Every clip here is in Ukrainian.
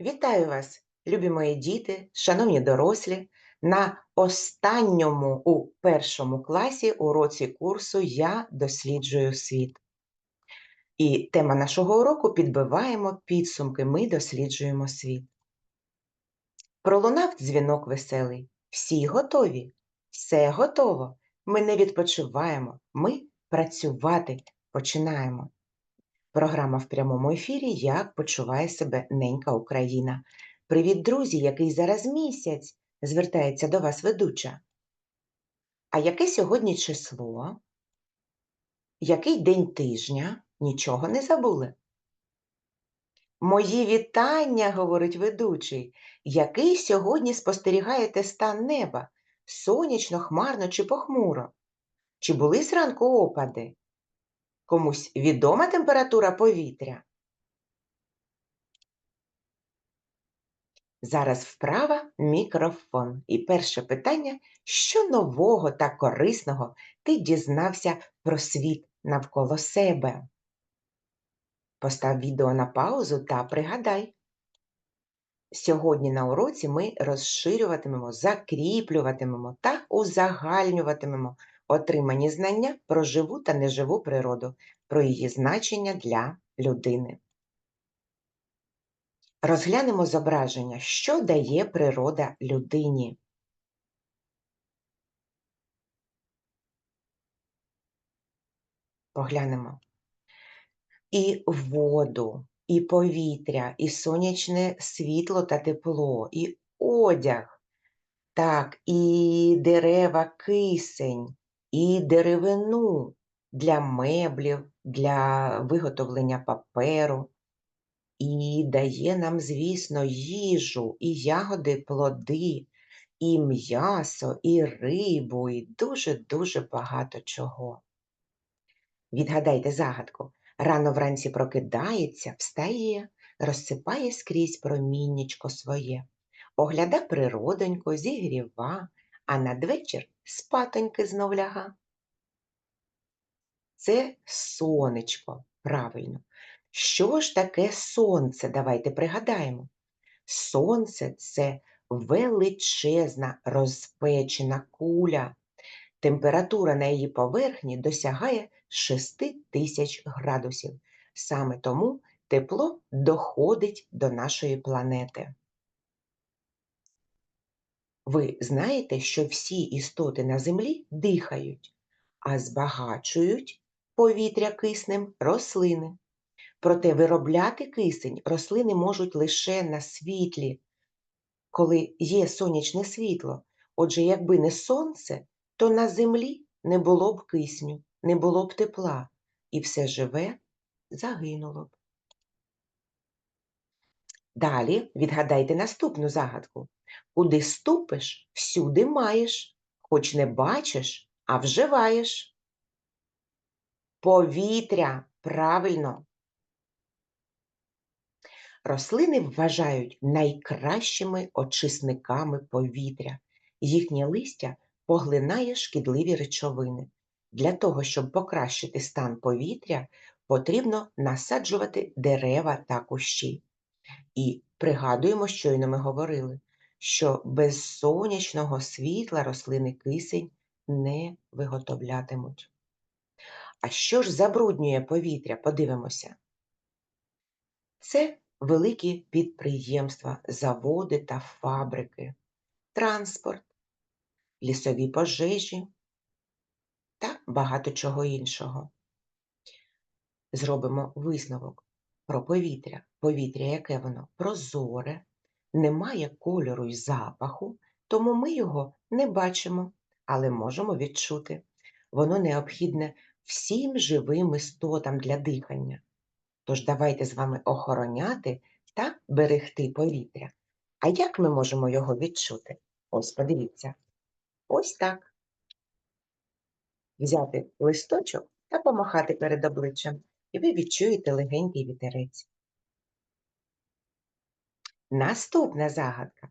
Вітаю вас, любі мої діти, шановні дорослі, на останньому у першому класі уроці курсу Я досліджую світ. І тема нашого уроку підбиваємо підсумки. Ми досліджуємо світ. Пролунав дзвінок веселий. Всі готові, все готово. Ми не відпочиваємо, ми працювати починаємо. Програма в прямому ефірі Як почуває себе ненька Україна. Привіт, друзі, який зараз місяць, звертається до вас ведуча. А яке сьогодні число? Який день тижня? Нічого не забули. Мої вітання, говорить ведучий. Який сьогодні спостерігаєте стан неба? Сонячно, хмарно чи похмуро? Чи були зранку опади? Комусь відома температура повітря? Зараз вправа мікрофон. І перше питання: що нового та корисного ти дізнався про світ навколо себе? Постав відео на паузу та пригадай. Сьогодні на уроці ми розширюватимемо, закріплюватимемо та узагальнюватимемо отримані знання про живу та неживу природу, про її значення для людини. Розглянемо зображення, що дає природа людині. Поглянемо. І воду, і повітря, і сонячне світло та тепло, і одяг, так, і дерева кисень, і деревину для меблів, для виготовлення паперу. І дає нам, звісно, їжу, і ягоди, плоди, і м'ясо, і рибу, і дуже-дуже багато чого. Відгадайте загадку. Рано вранці прокидається, встає, розсипає скрізь проміннячко своє, огляда природонько, зігріва, а надвечір спатоньки знов ляга. Це сонечко, правильно. Що ж таке сонце? Давайте пригадаємо. Сонце це величезна розпечена куля. Температура на її поверхні досягає 6 тисяч градусів. Саме тому тепло доходить до нашої планети. Ви знаєте, що всі істоти на Землі дихають, а збагачують повітря киснем рослини. Проте виробляти кисень рослини можуть лише на світлі, коли є сонячне світло. Отже, якби не сонце, то на землі не було б кисню, не було б тепла, і все живе загинуло б. Далі відгадайте наступну загадку. Куди ступиш, всюди маєш, хоч не бачиш, а вживаєш. Повітря правильно. Рослини вважають найкращими очисниками повітря. Їхнє листя поглинає шкідливі речовини. Для того, щоб покращити стан повітря, потрібно насаджувати дерева та кущі. І пригадуємо, щойно ми говорили, що без сонячного світла рослини кисень не виготовлятимуть. А що ж забруднює повітря? Подивимося. Це великі підприємства, заводи та фабрики, транспорт, лісові пожежі та багато чого іншого. Зробимо висновок про повітря. Повітря, яке воно прозоре, не має кольору й запаху, тому ми його не бачимо, але можемо відчути. Воно необхідне всім живим істотам для дихання. Тож давайте з вами охороняти та берегти повітря. А як ми можемо його відчути? Ось подивіться. Ось так. Взяти листочок та помахати перед обличчям, і ви відчуєте легенький вітерець. Наступна загадка.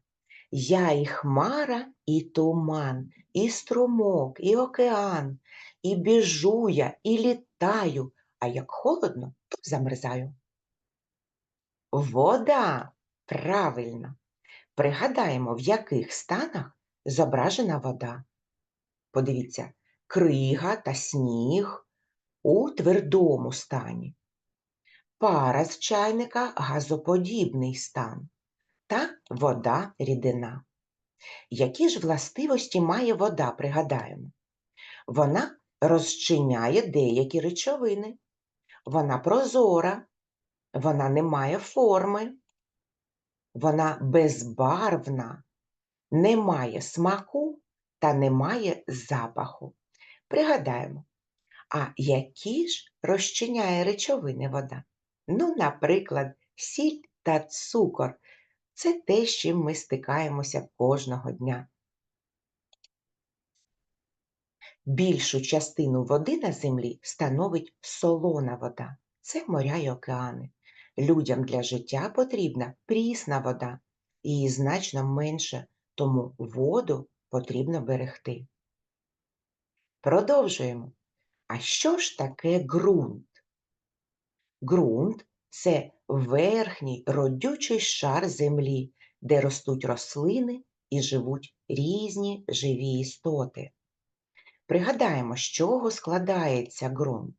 Я і хмара, і туман, і струмок, і океан, і біжу я, і літаю, а як холодно, то замерзаю. Вода, Правильно. Пригадаємо, в яких станах зображена вода. Подивіться, крига та сніг у твердому стані. Пара з чайника газоподібний стан та вода рідина. Які ж властивості має вода, пригадаємо? Вона розчиняє деякі речовини, вона прозора, вона не має форми, вона безбарвна, не має смаку та не має запаху. Пригадаємо, а які ж розчиняє речовини вода? Ну, наприклад, сіль та цукор це те, з чим ми стикаємося кожного дня. Більшу частину води на землі становить солона вода. Це моря й океани. Людям для життя потрібна прісна вода, її значно менше, тому воду потрібно берегти. Продовжуємо. А що ж таке ґрунт? Ґрунт це верхній родючий шар землі, де ростуть рослини і живуть різні живі істоти. Пригадаємо, з чого складається ґрунт.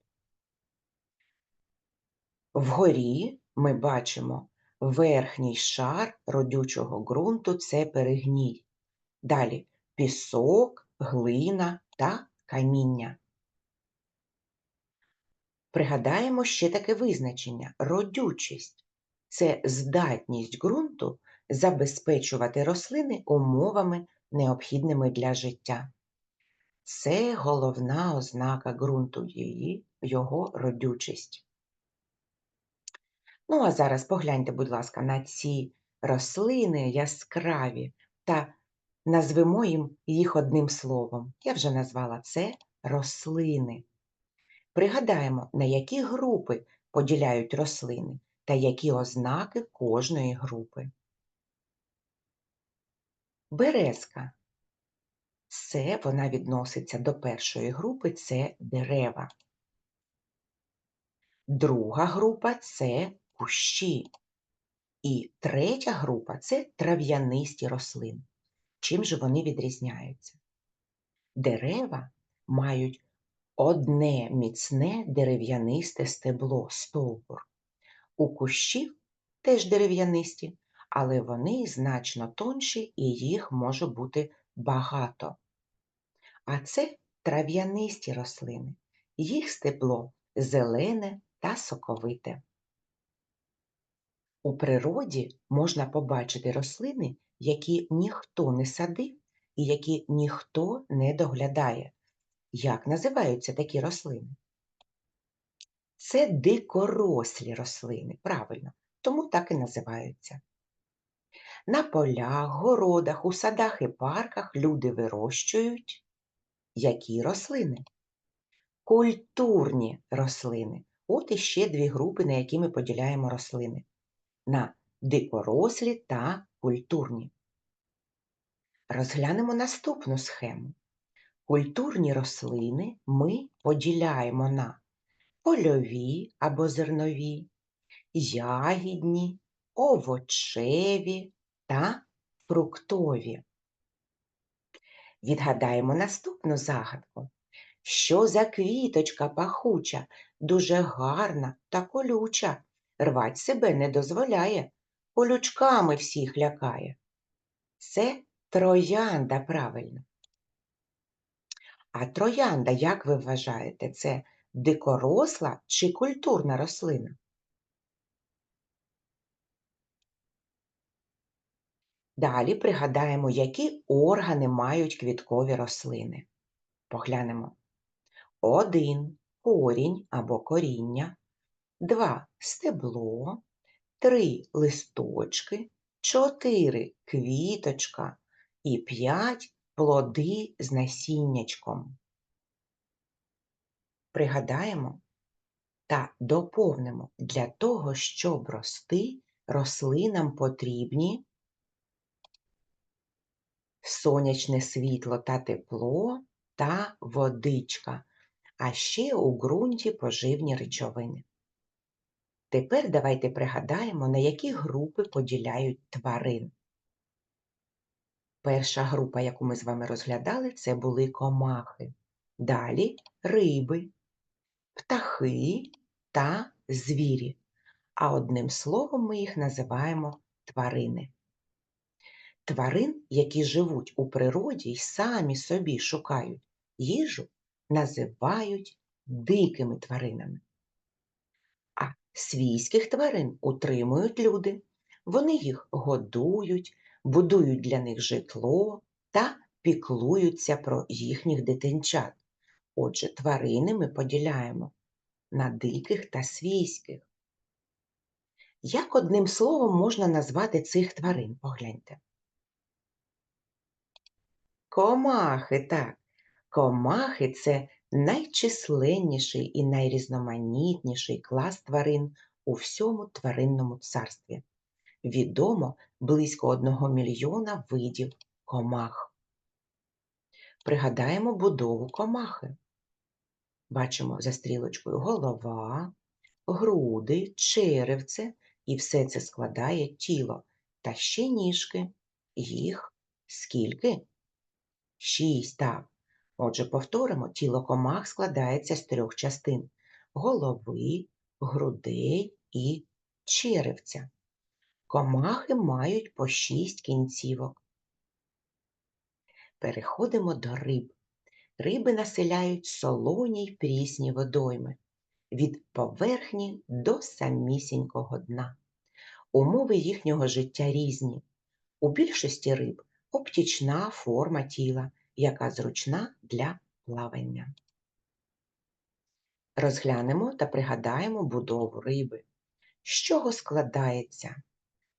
Вгорі ми бачимо верхній шар родючого ґрунту це перегній. Далі пісок, глина та каміння. Пригадаємо ще таке визначення родючість це здатність ґрунту забезпечувати рослини умовами, необхідними для життя. Це головна ознака ґрунту її, його родючість. Ну, а зараз погляньте, будь ласка, на ці рослини яскраві та назвемо їм їх одним словом. Я вже назвала це рослини. Пригадаємо, на які групи поділяють рослини та які ознаки кожної групи. Березка. Це вона відноситься до першої групи це дерева. Друга група це кущі. І третя група це трав'янисті рослини. Чим же вони відрізняються? Дерева мають одне міцне дерев'янисте стебло стовбур. У кущів теж дерев'янисті, але вони значно тонші і їх може бути багато. А це трав'янисті рослини. Їх стебло зелене та соковите. У природі можна побачити рослини, які ніхто не садив і які ніхто не доглядає. Як називаються такі рослини? Це дикорослі рослини, правильно, тому так і називаються. На полях, городах, у садах і парках люди вирощують які рослини? Культурні рослини. От іще дві групи, на які ми поділяємо рослини. На дикорослі та культурні. Розглянемо наступну схему. Культурні рослини ми поділяємо на польові або зернові, ягідні, овочеві та фруктові. Відгадаємо наступну загадку. Що за квіточка пахуча, дуже гарна та колюча, рвать себе не дозволяє, колючками всіх лякає. Це троянда правильно. А троянда, як ви вважаєте, це дикоросла чи культурна рослина? Далі пригадаємо, які органи мають квіткові рослини. Поглянемо. Один корінь або коріння, два стебло, три листочки, чотири квіточка і п'ять плоди з насіннячком. Пригадаємо та доповнимо для того, щоб рости, рослинам потрібні сонячне світло та тепло та водичка, а ще у ґрунті поживні речовини. Тепер давайте пригадаємо, на які групи поділяють тварин. Перша група, яку ми з вами розглядали, це були комахи. Далі риби, птахи та звірі. А одним словом ми їх називаємо тварини. Тварин, які живуть у природі й самі собі шукають їжу, називають дикими тваринами. А свійських тварин утримують люди. Вони їх годують, будують для них житло та піклуються про їхніх дитинчат. Отже, тварини ми поділяємо на диких та свійських. Як одним словом можна назвати цих тварин? Погляньте. Комахи, так. Комахи це найчисленніший і найрізноманітніший клас тварин у всьому тваринному царстві. Відомо близько одного мільйона видів комах. Пригадаємо будову комахи. Бачимо за стрілочкою голова, груди, черевце, і все це складає тіло. Та ще ніжки. Їх скільки? Шість, так. Отже, повторимо, тіло комах складається з трьох частин голови, грудей і черевця. Комахи мають по шість кінцівок. Переходимо до риб. Риби населяють солоні й прісні водойми від поверхні до самісінького дна. Умови їхнього життя різні. У більшості риб обтічна форма тіла, яка зручна для плавання. Розглянемо та пригадаємо будову риби. З чого складається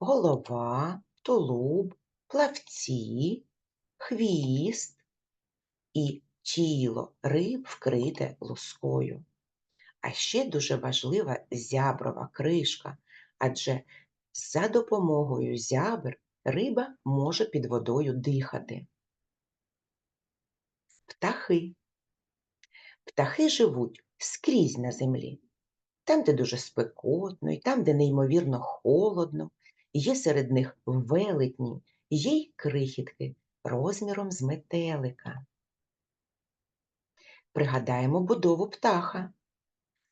голова, тулуб, плавці, хвіст і тіло риб вкрите лускою. А ще дуже важлива зяброва кришка, адже за допомогою зябр риба може під водою дихати. Птахи. Птахи живуть скрізь на землі. Там, де дуже спекотно, і там, де неймовірно холодно, є серед них велетні, є й крихітки розміром з метелика. Пригадаємо будову птаха.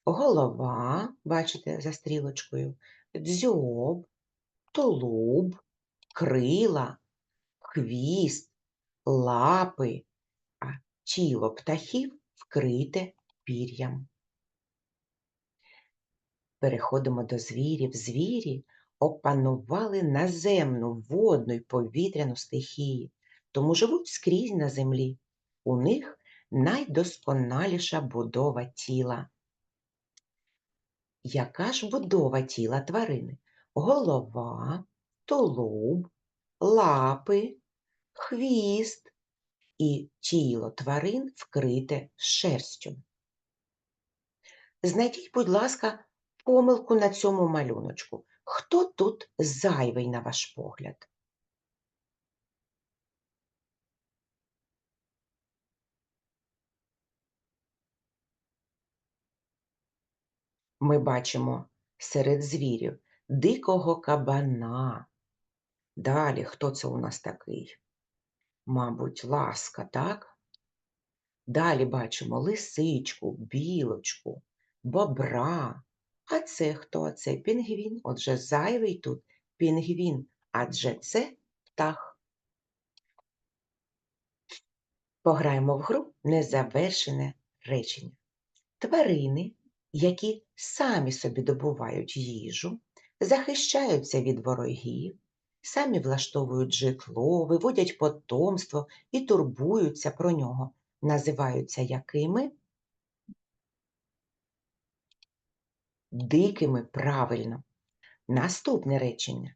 Голова, бачите, за стрілочкою, дзьоб, тулуб, крила, хвіст, лапи, а тіло птахів вкрите пір'ям. Переходимо до звірів. Звірі опанували наземну, водну й повітряну стихії, тому живуть скрізь на землі. У них найдосконаліша будова тіла. Яка ж будова тіла тварини? Голова, тулуб, лапи, хвіст і тіло тварин вкрите шерстю. Знайдіть, будь ласка, помилку на цьому малюночку. Хто тут зайвий, на ваш погляд? Ми бачимо серед звірів дикого кабана. Далі, хто це у нас такий? Мабуть, ласка, так? Далі бачимо лисичку, білочку, бобра. А це хто? Це пінгвін. Отже, зайвий тут пінгвін, адже це птах. Пограємо в гру незавершене речення. Тварини, які самі собі добувають їжу, захищаються від ворогів, самі влаштовують житло, виводять потомство і турбуються про нього, називаються якими? Дикими правильно. Наступне речення.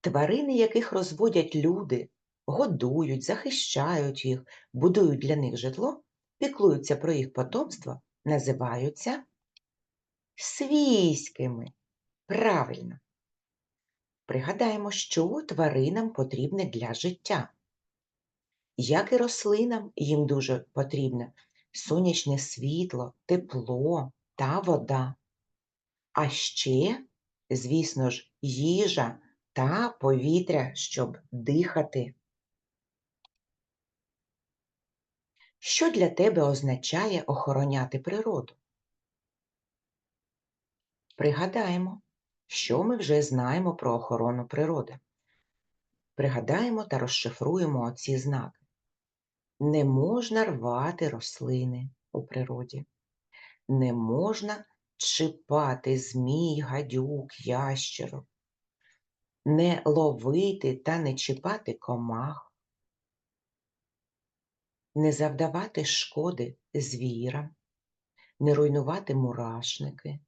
Тварини, яких розводять люди, годують, захищають їх, будують для них житло, піклуються про їх потомство, називаються свійськими. Правильно. Пригадаємо, що тваринам потрібне для життя. Як і рослинам, їм дуже потрібне сонячне світло, тепло та вода. А ще звісно ж, їжа та повітря, щоб дихати. Що для тебе означає охороняти природу? Пригадаємо, що ми вже знаємо про охорону природи. Пригадаємо та розшифруємо оці знаки. Не можна рвати рослини у природі, не можна чіпати змій, гадюк, ящерок, не ловити та не чіпати комах, не завдавати шкоди звірам, не руйнувати мурашники,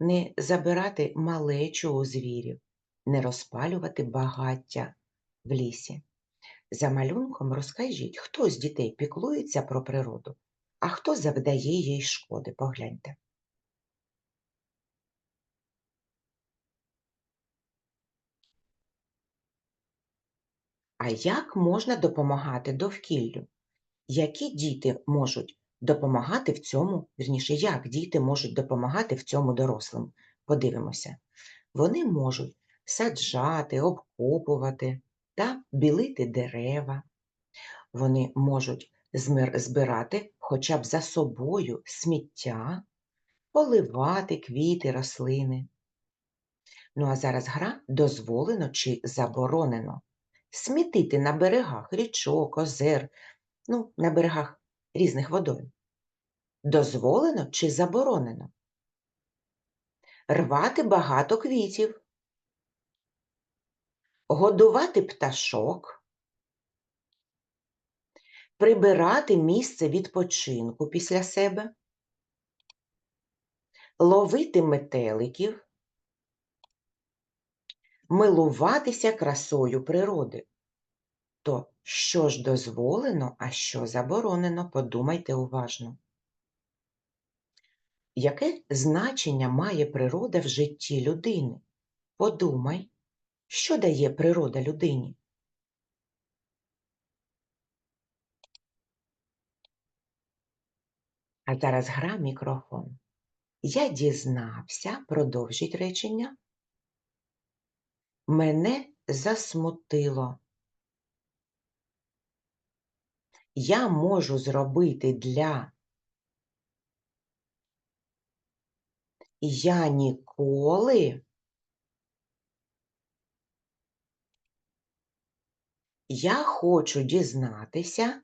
не забирати малечу у звірів, не розпалювати багаття в лісі. За малюнком розкажіть, хто з дітей піклується про природу, а хто завдає їй шкоди. Погляньте. А як можна допомагати довкіллю? Які діти можуть допомагати в цьому, вірніше, як діти можуть допомагати в цьому дорослим? Подивимося. Вони можуть саджати, обкопувати та білити дерева. Вони можуть збирати хоча б за собою сміття, поливати квіти, рослини. Ну а зараз гра дозволено чи заборонено. Смітити на берегах річок, озер, ну, на берегах різних водойм. Дозволено чи заборонено? Рвати багато квітів, годувати пташок, прибирати місце відпочинку після себе, ловити метеликів, милуватися красою природи. То що ж дозволено, а що заборонено, подумайте уважно. Яке значення має природа в житті людини? Подумай, що дає природа людині? А зараз гра мікрофон. Я дізнався, продовжіть речення. Мене засмутило. Я можу зробити для. Я ніколи. Я хочу дізнатися.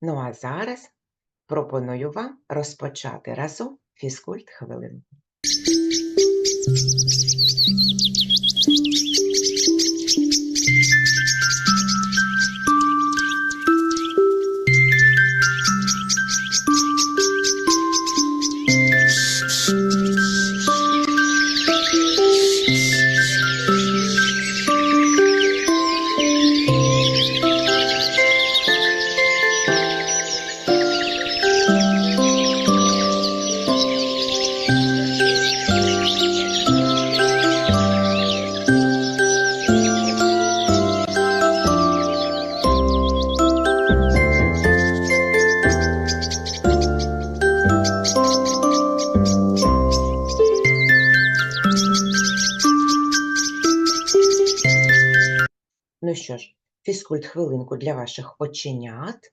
Ну а зараз пропоную вам розпочати разом фізкульт хвилинку. Фізкульт хвилинку для ваших оченят.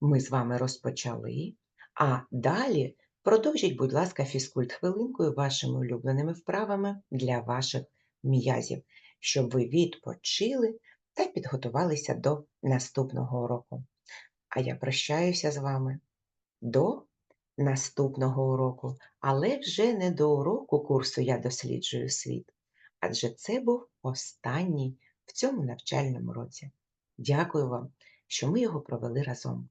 Ми з вами розпочали. А далі продовжіть, будь ласка, фізкульт хвилинкою вашими улюбленими вправами для ваших м'язів, щоб ви відпочили та підготувалися до наступного уроку. А я прощаюся з вами до наступного уроку, але вже не до уроку курсу Я досліджую світ, адже це був останній в цьому навчальному році. Дякую вам, що ми його провели разом.